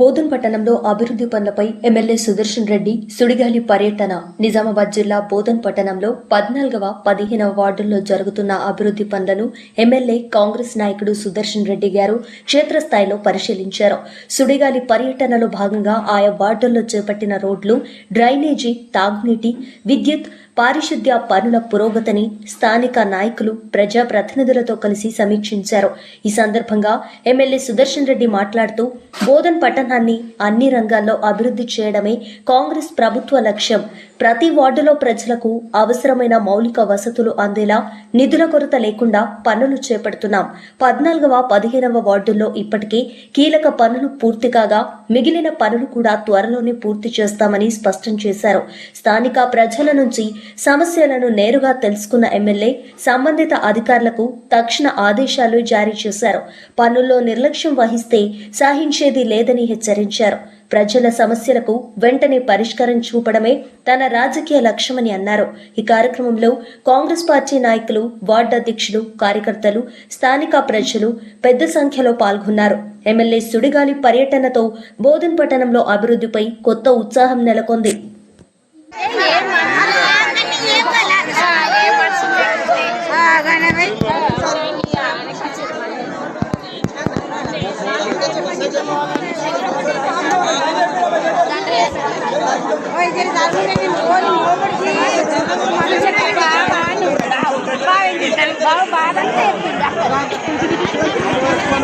బోధన్ పట్టణంలో అభివృద్ధి పనులపై ఎమ్మెల్యే సుదర్శన్ రెడ్డి సుడిగాలి పర్యటన. నిజామాబాద్ జిల్లా బోధన్ పట్టణంలో పద్నాలుగవ పదిహేనవ వార్డుల్లో జరుగుతున్న అభివృద్ధి పనులను ఎమ్మెల్యే కాంగ్రెస్ నాయకుడు సుదర్శన్ రెడ్డి గారు క్షేత్రస్థాయిలో పరిశీలించారు. సుడిగాలి పర్యటనలో భాగంగా ఆయా వార్డుల్లో చేపట్టిన రోడ్లు డ్రైనేజీ తాగునీటి విద్యుత్ పారిశుద్ధ్య పనుల పురోగతిని స్థానిక నాయకులు ప్రజాప్రతినిధులతో కలిసి సమీక్షించారు. ఈ సందర్భంగా ఎమ్మెల్యే సుదర్శన్ రెడ్డి మాట్లాడుతూ బోధన్ పట్టణాన్ని అన్ని రంగాల్లో అభివృద్ధి చేయడమే కాంగ్రెస్ ప్రభుత్వ లక్ష్యం. ప్రతి వార్డులో ప్రజలకు అవసరమైన మౌలిక వసతులు అందేలా నిధుల కొరత లేకుండా పనులు చేపడుతున్నాం. పద్నాలుగవ పదిహేనవ వార్డుల్లో ఇప్పటికే కీలక పనులు పూర్తి కాగా మిగిలిన పనులు కూడా త్వరలోనే పూర్తి చేస్తామని స్పష్టం చేశారు. స్థానిక ప్రజల నుంచి సమస్యలను నేరుగా తెలుసుకున్న ఎమ్మెల్యే సంబంధిత అధికారులకు తక్షణ ఆదేశాలు జారీ చేశారు. పనుల్లో నిర్లక్ష్యం వహిస్తే సహించేది లేదని హెచ్చరించారు. ప్రజల సమస్యలకు వెంటనే పరిష్కారం చూపడమే తన రాజకీయ లక్ష్యమని అన్నారు ఈ కార్యక్రమంలో కాంగ్రెస్ పార్టీ నాయకులు వార్డు అధ్యక్షులు కార్యకర్తలు స్థానిక ప్రజలు పెద్ద సంఖ్యలో పాల్గొన్నారు ఎమ్మెల్యే సుడిగాలి పర్యటనతో బోధన్ పట్టణంలో అభివృద్ధిపై కొత్త ఉత్సాహం నెలకొంది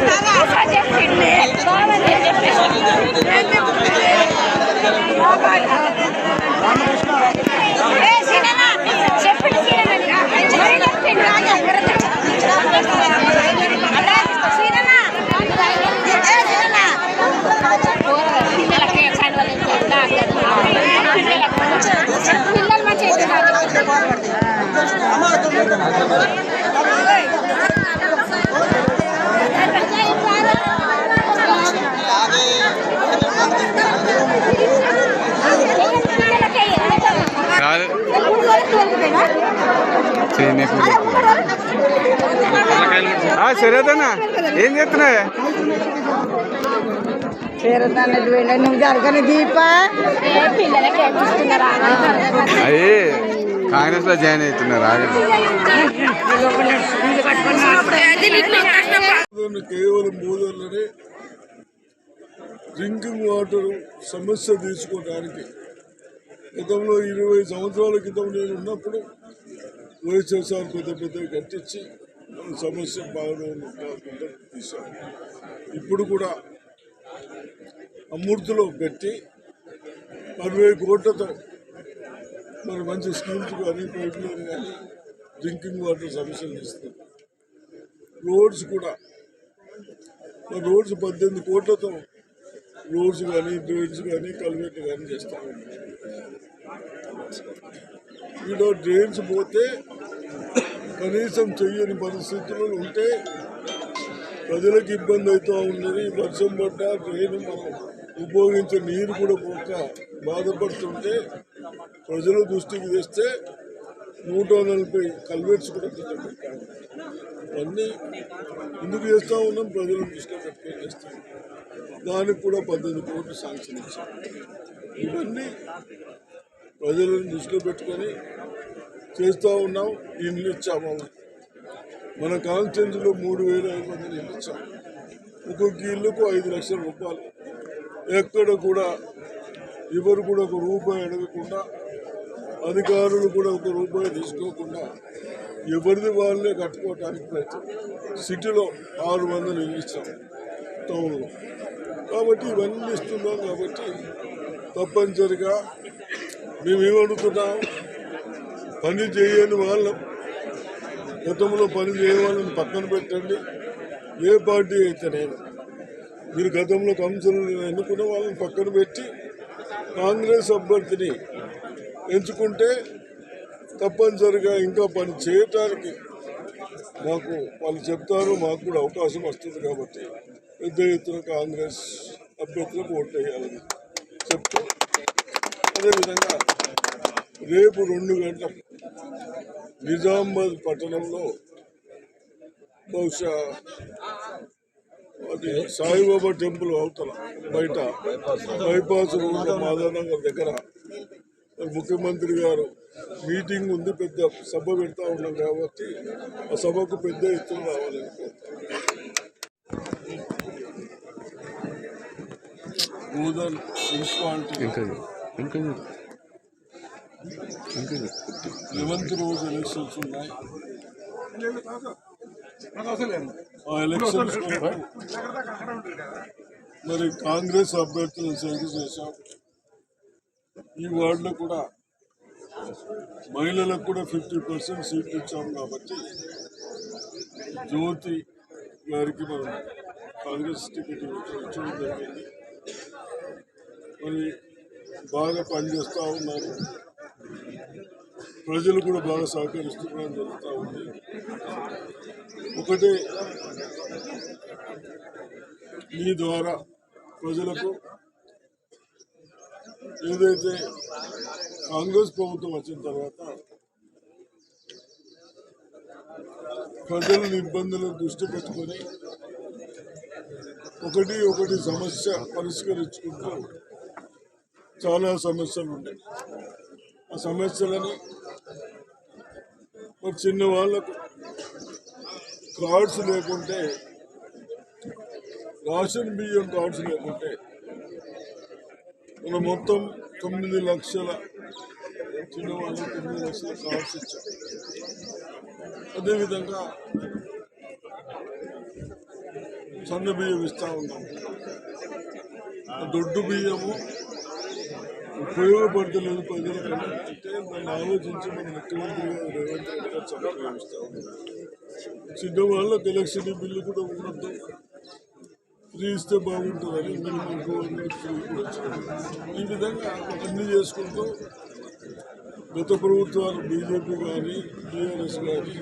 బాగా బాగా చెప్పింది అక్కడ చెప్పింది బాగా చెప్పింది పిల్లలు మంచిగా కాదు ఆ, సరేదన్నా ఏం చేస్తున్నా నువ్వు జరగని దీప? కాంగ్రెస్లో జాయిన్ అవుతున్నారు కేవలం మూదోళ్ళని డ్రింకింగ్ వాటర్ సమస్య తీసుకోవడానికి గతంలో ఇరవై సంవత్సరాల క్రితం నేను ఉన్నప్పుడు వైఎస్ఆర్ పెద్ద పెద్ద కట్టించి మన సమస్య బాగా కాకుండా తీశాం ఇప్పుడు కూడా అమృతిలో పెట్టి అరవై కోట్లతో మరి మంచి స్కీమ్స్ కానీ పైపులైన్ కానీ డ్రింకింగ్ వాటర్ సమస్యలు ఇస్తాం రోడ్స్ కూడా మరి రోడ్స్ పద్దెనిమిది కోట్లతో రోడ్స్ కానీ డ్రైన్స్ కానీ కల్వెట్ కానీ చేస్తాము ఇలా డ్రైన్స్ పోతే కనీసం చెయ్యని పరిస్థితులు ఉంటే ప్రజలకు ఇబ్బంది అవుతూ ఉన్నది. వర్షం పడ్డ ట్రైన్ మనం ఉపయోగించే నీరు కూడా పోక బాధపడుతుంటే ప్రజల దృష్టికి తెస్తే నూట నలభై కల్వెట్స్ కూడా పెట్టాము అన్నీ ఎందుకు చేస్తూ ఉన్నాం? ప్రజలు దృష్టిలో పెట్టుకొని చేస్తాం దానికి కూడా పద్దెనిమిది కోట్లు శాంక్షన్ ఇచ్చాం ఇవన్నీ ప్రజలను దృష్టిలో పెట్టుకొని చేస్తూ ఉన్నాం ఇల్లు ఇచ్చాము. మన కాన్స్టెన్సీలో మూడు వేల ఐదు వందలు ఇల్లు ఇచ్చాం. ఒక్కొక్క ఇల్లుకు ఐదు లక్షల రూపాయలు. ఎక్కడ కూడా ఎవరు కూడా ఒక రూపాయి అడగకుండా అధికారులు కూడా ఒక రూపాయి తీసుకోకుండా ఎవరిది వాళ్ళే కట్టుకోవటానికి ప్రయత్నం. సిటీలో ఆరు వందలు ఇల్లు ఇచ్చాం టౌన్లో. కాబట్టి ఇవన్నీ ఇస్తున్నాం కాబట్టి తప్పనిసరిగా మేము ఏమడుగుతున్నాం పని చేయని వాళ్ళం. గతంలో పని చేయవాళ్ళని పక్కన పెట్టండి. ఏ పార్టీ అయితేనేమి మీరు గతంలో కౌన్సిలర్ ఎన్నుకున్న వాళ్ళని పక్కన పెట్టి కాంగ్రెస్ అభ్యర్థిని ఎంచుకుంటే తప్పనిసరిగా ఇంకా పని చేయటానికి మాకు వాళ్ళు చెప్తారు మాకు కూడా అవకాశం వస్తుంది కాబట్టి పెద్ద ఎత్తున కాంగ్రెస్ అభ్యర్థులకు ఓటు వేయాలని చెప్తూ అదేవిధంగా రేపు రెండు గంటలకు నిజామాబాద్ పట్టణంలో బహుశా అది సాయిబాబా టెంపుల్ అవతల బయట బైపాస్ రోడ్ మాధవనగర్ దగ్గర ముఖ్యమంత్రి గారు మీటింగ్ ఉంది పెద్ద సభ పెడతా ఉన్నాం కాబట్టి ఆ సభకు పెద్ద ఎత్తున రావాలని బోధన్ మున్సిపాలిటీ లెవెన్త్ రోజు ఎలక్షన్స్ ఉన్నాయి. ఆ ఎలక్షన్స్ మరి కాంగ్రెస్ అభ్యర్థులను సెలెక్ట్ చేశాం. ఈ వార్డులో కూడా మహిళలకు కూడా ఫిఫ్టీ పర్సెంట్ సీట్లు ఇచ్చాం కాబట్టి జ్యోతి గారికి మనం కాంగ్రెస్ టికెట్ ఇచ్చడం జరిగింది. మరి బాగా పనిచేస్తూ ఉన్నారు. ప్రజలు కూడా బాగా సహకరిస్తున్నారని జరుగుతూ ఉంది. ఒకటే మీ ద్వారా ప్రజలకు ఏదైతే కాంగ్రెస్ ప్రభుత్వం వచ్చిన తర్వాత ప్రజల ఇబ్బందులను దృష్టి పెట్టుకొని ఒకటి ఒకటి సమస్య పరిష్కరించుకుంటూ చాలా సమస్యలు ఉన్నాయి. ఆ సమస్యలని మరి చిన్న వాళ్ళకు కార్డ్స్ లేకుంటే రేషన్ బియ్యం కార్డ్స్ లేకుంటే మనం మొత్తం తొమ్మిది లక్షల చిన్న వాళ్ళకి తొమ్మిది లక్షల కార్డ్స్ ఇచ్చాం. అదేవిధంగా సన్న బియ్యం ఇస్తూ ఉన్నాం. ఆ దొడ్డు బియ్యము ఉపయోగపడుతున్నది ప్రజలకు అంటే దాన్ని ఆలోచించి మన ముఖ్యమంత్రి గారు రేవంత్ రెడ్డి గారు చక్కగా ఇస్తా ఉన్నారు. చిన్న ఎలక్షన్ బిల్లు కూడా ఉన్నట్టు ఫ్రీ ఇస్తే బాగుంటుందని మినిమం టూ హండ్రెడ్ ఈ విధంగా అన్ని చేసుకుంటూ గత ప్రభుత్వాలు బీజేపీ కానీ టీఆర్ఎస్ కానీ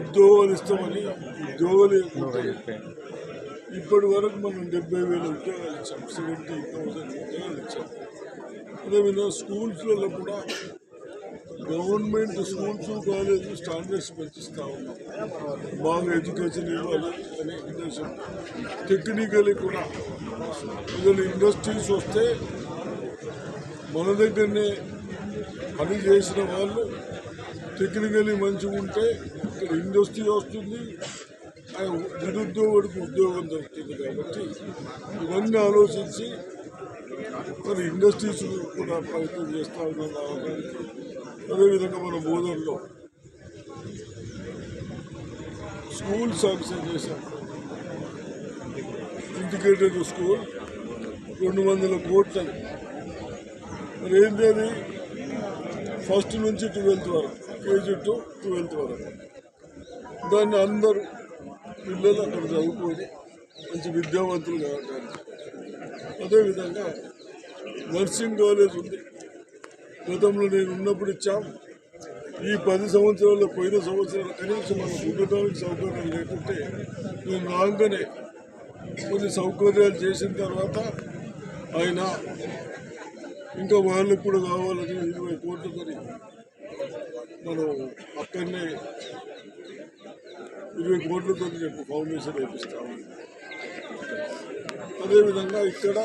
ఉద్యోగాలు ఇస్తామని ఉద్యోగాలు ఇప్పటి వరకు మనం డెబ్బై వేల ఉద్యోగాలు ఇచ్చాం సెవెంటీ థౌసండ్ ఉద్యోగాలు ఇచ్చాం. అదేవిధంగా స్కూల్స్లలో కూడా గవర్నమెంట్ స్కూల్స్ కాలేజీ స్టాండర్డ్స్ పెంచుతూ ఉన్నాం. బాగా ఎడ్యుకేషన్ ఇవ్వాలి అనే ఉద్దేశం. టెక్నికలీ కూడా ఏదైనా ఇండస్ట్రీస్ వస్తే మన దగ్గరనే పని చేసిన వాళ్ళు టెక్నికలీ మంచిగా ఉంటే ఇక్కడ ఇండస్ట్రీ వస్తుంది. నిరుద్యోగుడికి ఉద్యోగం దొరుకుతుంది కాబట్టి ఇవన్నీ ఆలోచించి మరి ఇండస్ట్రీస్ కూడా ప్రయత్నం చేస్తా ఉన్నాం రావడానికి అదేవిధంగా మన బోధనలో స్కూల్ శాంక్షన్ చేశాం. ఇంటిగ్రేటెడ్ స్కూల్ రెండు వందల కోట్లని. మరి ఏంటి అది? ఫస్ట్ నుంచి ట్వెల్త్ వరకు కేజీ టు ట్వెల్త్ వరకు. దాన్ని అందరూ పిల్లలు అక్కడ చదువుకొని మంచి విద్యావంతులు కావడానికి. అదేవిధంగా నర్సింగ్ కాలేజ్ ఉంది. గతంలో నేను ఉన్నప్పుడు ఇచ్చాం. ఈ పది సంవత్సరాల్లో పోయిన సంవత్సరాలు కనీసం మనకు ఉండటానికి సౌకర్యం లేకుంటే నేను రాగానే కొన్ని సౌకర్యాలు చేసిన తర్వాత ఆయన ఇంకా వాళ్ళకు కూడా కావాలని ఇరవై కోట్లతో మనం అక్కడనే ఇరవై కోట్లతో రేపు ఫౌండేషన్ వేపిస్తాము. అదేవిధంగా ఇక్కడ